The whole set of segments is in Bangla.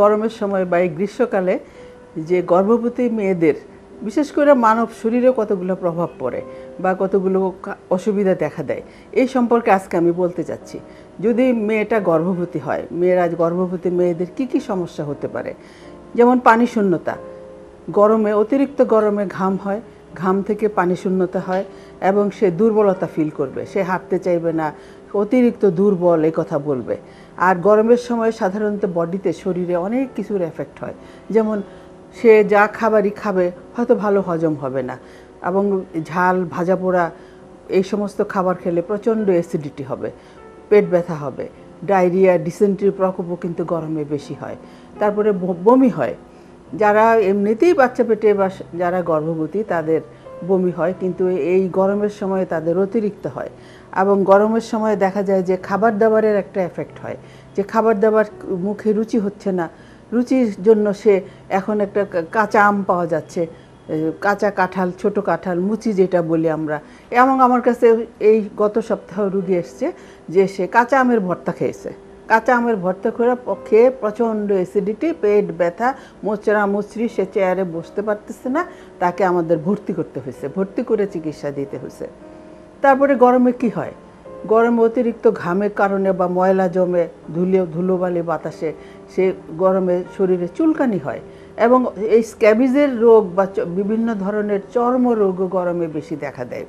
গরমের সময় বা এই গ্রীষ্মকালে যে গর্ভবতী মেয়েদের, বিশেষ করে মানব শরীরে কতগুলো প্রভাব পড়ে বা কতগুলো অসুবিধা দেখা দেয়, এই সম্পর্কে আজকে আমি বলতে চাচ্ছি। যদি মেয়েটা গর্ভবতী হয়, মেয়েরা গর্ভবতী মেয়েদের কি কি সমস্যা হতে পারে? যেমন পানি শূন্যতা, গরমে, অতিরিক্ত গরমে ঘাম হয় ঘাম থেকে পানি শূন্যতা হয় এবং সে দুর্বলতা ফিল করবে। সে হাঁটতে চাইবে না, অতিরিক্ত দুর্বল এই কথা বলবে। আর গরমের সময় সাধারণত বডিতে শরীরে অনেক কিছুর এফেক্ট হয়। যেমন সে যা খাবারই খাবে, হয়তো ভালো হজম হবে না এবং ঝাল, ভাজা পোড়া এই সমস্ত খাবার খেলে প্রচণ্ড অ্যাসিডিটি হবে, পেট ব্যথা হবে, ডায়রিয়া ডিসেন্ট্রির প্রকোপও কিন্তু গরমে বেশি হয়। তারপরে বমি হয়। যারা এমনিতেই বাচ্চা পেটে বা যারা গর্ভবতী, তাদের বমি হয়, কিন্তু এই গরমের সময় তাদের অতিরিক্ত হয় এবং গরমের সময় দেখা যায় যে খাবার দাবারের একটা এফেক্ট হয়। যে খাবার দাবার মুখে রুচি হচ্ছে না, রুচির জন্য সে এখন একটা কাঁচা আম পাওয়া যাচ্ছে কাঁচা কাঁঠাল, ছোট কাঁঠাল, মুচি যেটা বলি আমরা। এবং আমার কাছে এই গত সপ্তাহ রুগী এসছে যে সে কাঁচা আমের ভর্তা খেয়েছে। কাঁচা আমের ভর্তা করে প- খেয়ে প্রচণ্ড অ্যাসিডিটি পেট ব্যথা, মোচড়া মুচড়ি, সে চেয়ারে বসতে পারতেছে না, তাকে আমাদের ভর্তি করতে হয়েছে, ভর্তি করে চিকিৎসা দিতে হয়েছে। তারপরে গরমে কি হয়? গরমে অতিরিক্ত ঘামের কারণে বা ময়লা জমে, ধুলো, ধুলোবালি বাতাসে, সে গরমে শরীরে চুলকানি হয় এবং এই স্ক্যাবিজের রোগ বা বিভিন্ন ধরনের চর্মরোগও গরমে বেশি দেখা দেয়।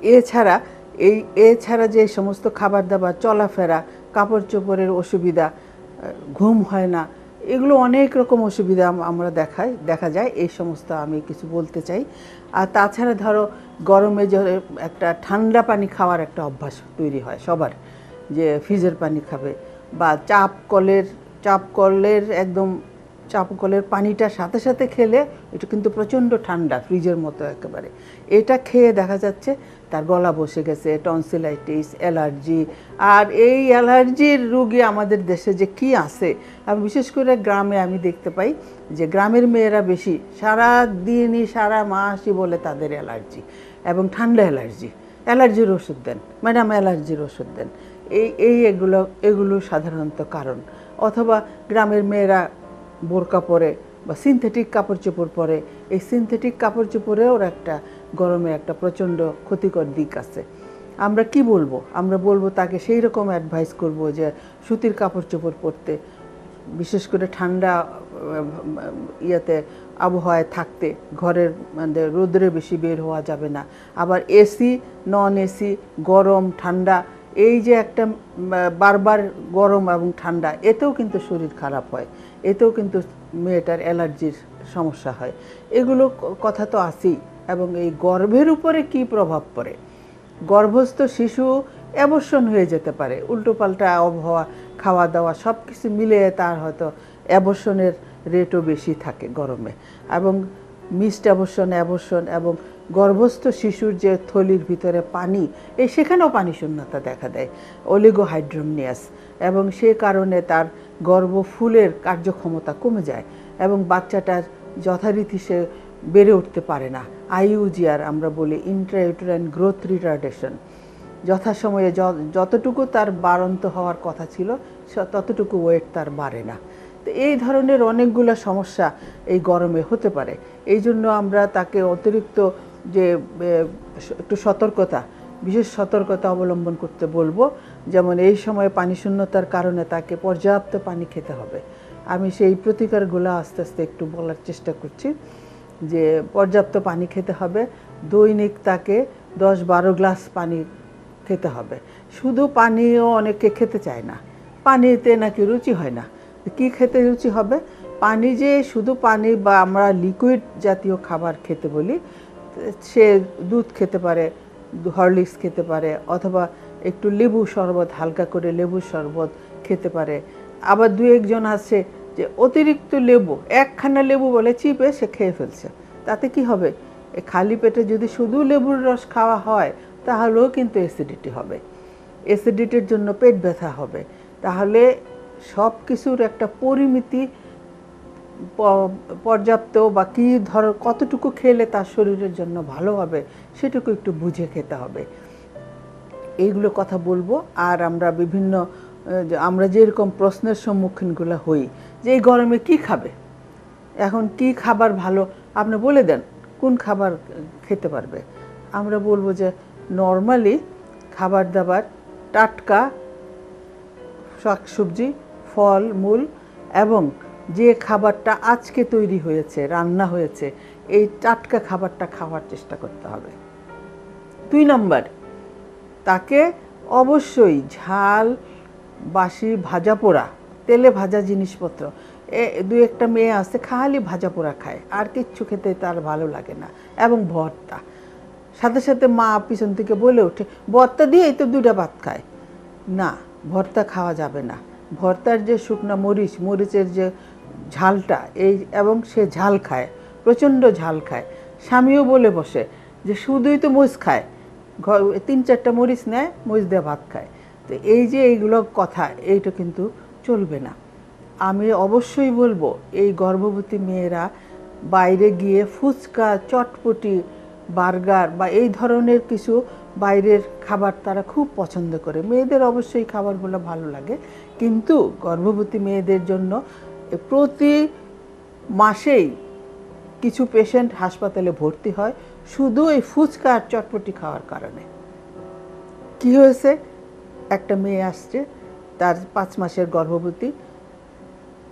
এছাড়া, এই, এছাড়া যে সমস্ত খাবার দাবার চলাফেরা কাপড় চোপড়ের অসুবিধা ঘুম হয় না, এগুলো অনেক রকম অসুবিধা আমরা দেখাই, দেখা যায়, এই সমস্ত আমি কিছু বলতে চাই। আর তাছাড়া ধরো, গরমে একটা ঠান্ডা পানি খাওয়ার একটা অভ্যাস তৈরি হয় সবার, যে ফ্রিজের পানি খাবে বা চাপ কলের চাপ কলের একদম, চাপ কলের পানিটা সাথে সাথে খেলে, এটা কিন্তু প্রচণ্ড ঠান্ডা ফ্রিজের মতো একেবারে। এটা খেয়ে দেখা যাচ্ছে তার গলা বসে গেছে টনসিলাইটিস অ্যালার্জি আর এই অ্যালার্জির রুগী আমাদের দেশে যে কি আছে, আর বিশেষ করে গ্রামে আমি দেখতে পাই যে গ্রামের মেয়েরা বেশি সারা দিনই সারা মাসই বলে তাদের অ্যালার্জি এবং ঠান্ডা অ্যালার্জি অ্যালার্জির ওষুধ দেন, ম্যাডাম অ্যালার্জির ওষুধ দেন। এই এই এগুলো এগুলো সাধারণত কারণ। অথবা গ্রামের মেয়েরা বোরকা পরে বা সিনথেটিক কাপড় চোপড় পরে, এই সিনথেটিক কাপড় চোপড়েও একটা গরমে একটা প্রচণ্ড ক্ষতিকর দিক আছে। আমরা কি বলব? আমরা বলব তাকে সেই রকম অ্যাডভাইস করব যে সুতির কাপড় চোপড় পরতে, বিশেষ করে ঠান্ডা ইয়াতে আবহাওয়ায় থাকতে, ঘরের মানে রোদ্রে বেশি বের হওয়া যাবে না। আবার এসি নন এসি গরম, ঠান্ডা এই যে একটা বারবার গরম এবং ঠান্ডা, এতেও কিন্তু শরীর খারাপ হয়, এতেও কিন্তু মেয়েটার অ্যালার্জির সমস্যা হয়। এগুলো কথা তো আছেই, এবং এই গর্ভের উপরে কি প্রভাব পড়ে? গর্ভস্থ শিশু অ্যাবর্ষণ হয়ে যেতে পারে, উল্টোপাল্টা আবহাওয়া খাওয়া দাওয়া সব কিছু মিলিয়ে তার হয়তো অ্যাবর্ষণের রেটও বেশি থাকে গরমে, এবং মিসড অ্যাবর্ষণ অ্যাবর্ষণ এবং গর্ভস্থ শিশুর যে থলির ভিতরে পানি, এই সেখানেও পানি শূন্যতা দেখা দেয় অলিগোহাইড্রোমনিয়াস এবং সে কারণে তার গর্ভফুলের কার্যক্ষমতা কমে যায় এবং বাচ্চাটার যথারীতি সে বেড়ে উঠতে পারে না। আইইউজিআর আমরা বলি ইন্ট্রাইউটেরাইন গ্রোথ রিটার্ডেশন যথাসময়ে যতটুকু তার বাড়ন্ত হওয়ার কথা ছিল ততটুকু ওয়েট তার বাড়ে না। এই ধরনের অনেকগুলো সমস্যা এই গরমে হতে পারে। এই জন্য আমরা তাকে অতিরিক্ত যে একটু সতর্কতা, বিশেষ সতর্কতা অবলম্বন করতে বলব। যেমন এই সময় পানি শূন্যতার কারণে তাকে পর্যাপ্ত পানি খেতে হবে। আমি সেই প্রতিকারগুলো আস্তে আস্তে একটু বলার চেষ্টা করছি যে, পর্যাপ্ত পানি খেতে হবে। দৈনিক তাকে দশ বারো গ্লাস পানি খেতে হবে। শুধু পানিও অনেকে খেতে চায় না। পানিতে নাকি রুচি হয় না। কি খেতে রুচি হবে? পানি যে শুধু পানি বা আমরা লিকুইড জাতীয় খাবার খেতে বলি, সে দুধ খেতে পারে হরলিক্স খেতে পারে, অথবা একটু লেবু শরবত, হালকা করে লেবু শরবত খেতে পারে। আবার দু একজন আছে যে অতিরিক্ত লেবু, একখানা লেবু বলে চিপে সে খেয়ে ফেলছে। তাতে কি হবে? খালি পেটে যদি শুধু লেবুর রস খাওয়া হয়, তাহলেও কিন্তু অ্যাসিডিটি হবে। অ্যাসিডিটির জন্য পেট ব্যথা হবে। তাহলে সব কিছুর একটা পরিমিতি পর্যাপ্ত বা কী ধর, কতটুকু খেলে তার শরীরের জন্য ভালো হবে, সেটুকু একটু বুঝে খেতে হবে। এইগুলো কথা বলব, আর আমরা বিভিন্ন আমরা যেরকম প্রশ্নের সম্মুখীনগুলো হই, যে এই গরমে কি খাবে? এখন কি খাবার ভালো? আপনি বলে দেন, কোন খাবার খেতে পারবে? আমরা বলব যে নর্মালি খাবার দাবার টাটকা শাকসবজি ফল, মূল এবং যে খাবারটা আজকে তৈরি হয়েছে, রান্না হয়েছে, এই টাটকা খাবারটা খাওয়ার চেষ্টা করতে হবে। দুই নম্বর, তাকে অবশ্যই ঝাল, বাসি ভাজা পোড়া, তেলে ভাজা জিনিসপত্র, এ দু একটা মেয়ে আছে খালি ভাজা পোড়া খায়, আর কিচ্ছু খেতে তার ভালো লাগে না এবং ভর্তা। সাথে সাথে মা পিছন থেকে বলে ওঠে, ভর্তা দিয়েই তো দুটা ভাত খায়। না, ভর্তা খাওয়া যাবে না। ভর্তার যে শুকনা মরিচ, মরিচের যে ঝালটা, এই এবং সে ঝাল খায়, প্রচণ্ড ঝাল খায়। স্বামীও বলে বসে যে শুধুই তো মরিচ খায়। ঘর, তিন চারটা মরিচ নেয়, মরিচ দিয়ে ভাত খায়। তো এই যে এইগুলো কথা, এইটা কিন্তু চলবে না। আমি অবশ্যই বলব, এই গর্ভবতী মেয়েরা বাইরে গিয়ে ফুচকা, চটপটি, বার্গার বা এই ধরনের কিছু বাইরের খাবার তারা খুব পছন্দ করে। মেয়েদের অবশ্যই খাবারগুলো ভালো লাগে। কিন্তু গর্ভবতী মেয়েদের জন্য প্রতি মাসেই কিছু পেশেন্ট হাসপাতালে ভর্তি হয় শুধু এই ফুচকা আর চটপটি খাওয়ার কারণে। কি হয়েছে? একটা মেয়ে আসছে, তার পাঁচ মাসের গর্ভবতী।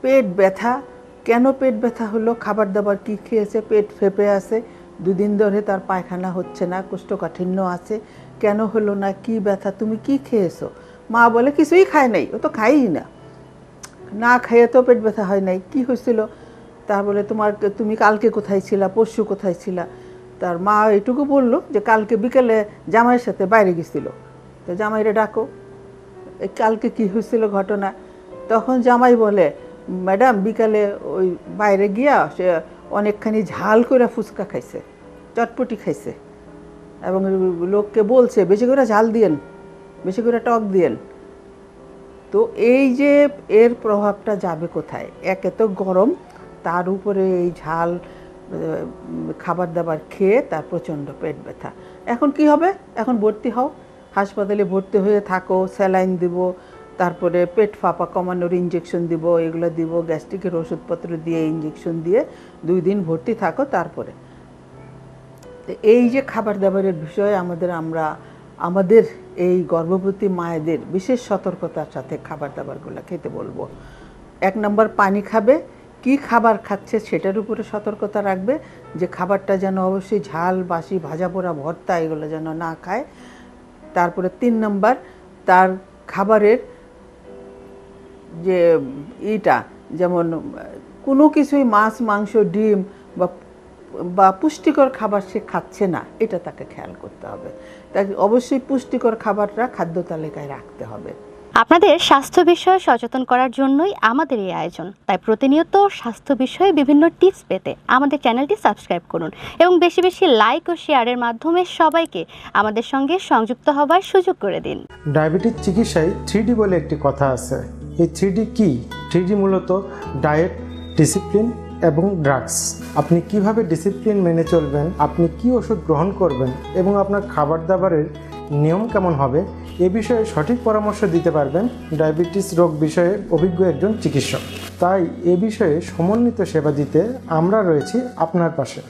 পেট ব্যথা, কেন পেট ব্যথা হলো? খাবার দাবার কি খেয়েছে? পেট ফেপে আছে। দুদিন ধরে তার পায়খানা হচ্ছে না, কোষ্ঠকাঠিন্য আছে। কেন হলো না, কি ব্যথা, তুমি কি খেয়েছো? মা বলে, কিছুই খায় নাই, ও তো খাইই না। না খেয়ে তো পেট ব্যথা হয় নাই, কি হয়েছিল? তা বলে, তোমার তুমি কালকে কোথায় ছিলা, পরশু কোথায় ছিলা? তার মা এটুকু বলল যে, কালকে বিকেলে জামাইয়ের সাথে বাইরে গেছিল। তো জামাইরে ডাকো কালকে কি হয়েছিল ঘটনা? তখন জামাই বলে, ম্যাডাম, বিকালে ওই বাইরে গিয়া সে অনেকখানি ঝাল করে ফুচকা খাইছে। চটপটি খাইছে। এবং লোককে বলছে, বেশি করে ঝাল দিয়েন, বেশি করে টক দিয়েন। তো এই যে এর প্রভাবটা যাবে কোথায়? একে তো গরম, তার উপরে এই ঝাল খাবার দাবার খেয়ে তার প্রচণ্ড পেট ব্যথা। এখন কি হবে? এখন ভর্তি হও। হাসপাতালে ভর্তি হয়ে থাকো, স্যালাইন দিব, তারপরে পেট ফাঁপা কমানোর ইঞ্জেকশন দিব, এগুলো দিব, গ্যাস্ট্রিকের ওষুধপত্র দিয়ে ইঞ্জেকশন দিয়ে দুই দিন ভর্তি থাকো, তারপরে। এই যে খাবার দাবারের বিষয়ে আমাদের আমরা, আমাদের এই গর্ভবতী মায়েদের বিশেষ সতর্কতার সাথে খাবার দাবারগুলো খেতে বলব। এক নম্বর, পানি খাবে। কি খাবার খাচ্ছে সেটার উপরে সতর্কতা রাখবে। যে খাবারটা যেন অবশ্যই ঝাল, বাসি, ভাজা পোড়া, ভর্তা, এগুলো যেন না খায়। তারপরে তিন নম্বর, তার খাবারের যে ইটা, যেমন কোনো কিছুই মাছ, মাংস, ডিম বা বা পুষ্টিকর খাবার সে খাচ্ছে না এটা তাকে খেয়াল করতে হবে। তাকে অবশ্যই পুষ্টিকর খাবারটা খাদ্য তালিকায় রাখতে হবে। আপনাদের স্বাস্থ্য বিষয়ে সচেতন করার জন্যই আমাদের এই আয়োজন। তাই প্রতিনিয়ত স্বাস্থ্য বিষয়ে বিভিন্ন টিপস পেতে আমাদের চ্যানেলটি সাবস্ক্রাইব করুন এবং বেশি বেশি লাইক ও শেয়ারের মাধ্যমে সবাইকে আমাদের সঙ্গে সংযুক্ত হবার সুযোগ করে দিন। ডায়াবেটিস চিকিৎসায় থ্রি বলে একটি কথা আছে। এই থ্রি কি? থ্রি মূলত ডায়েট ডিসিপ্লিন এবং ড্রাগস আপনি কীভাবে ডিসিপ্লিন মেনে চলবেন, আপনি কি ওষুধ গ্রহণ করবেন এবং আপনার খাবার দাবারের নিয়ম কেমন হবে, এ বিষয়ে সঠিক পরামর্শ দিতে পারবেন ডায়াবেটিস রোগ বিষয়ে অভিজ্ঞ একজন চিকিৎসক। তাই এ বিষয়ে সমন্বিত সেবা দিতে আমরা রয়েছি আপনার পাশে।